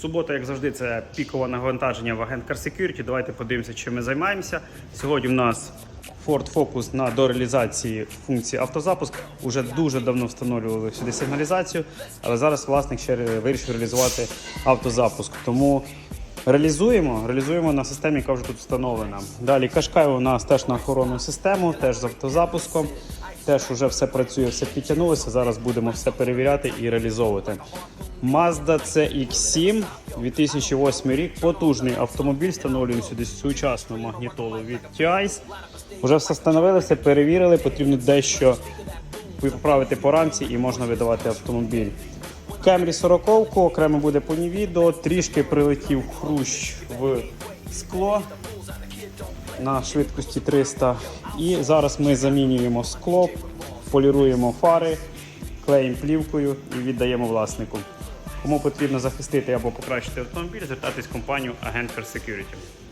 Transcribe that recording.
Субота, як завжди, це пікове навантаження в Agent Car Security. Давайте подивимося, чим ми займаємося. Сьогодні в нас Ford Focus на дореалізації функції автозапуск. Уже дуже давно встановлювали сюди сигналізацію, але зараз власник ще вирішив реалізувати автозапуск. Тому реалізуємо, реалізуємо на системі, яка вже тут встановлена. Далі Кашкай у нас теж на охоронну систему, теж з автозапуском. Теж вже все працює, все підтягнулося. Зараз будемо все перевіряти і реалізовувати. Mazda CX7 2008 рік. Потужний автомобіль. Встановлюємо сюди сучасну магнітолу від TIS. Вже все встановили, перевірили. Потрібно дещо поправити по рамці і можна видавати автомобіль. Кемрі 40 окремо буде по ній відео. Трішки прилетів хрущ в скло на швидкості 300. І зараз ми замінюємо скло, поліруємо фари, клеїмо плівкою і віддаємо власнику. Кому потрібно захистити або покращити автомобіль, звертатись в компанію Agent Car Security.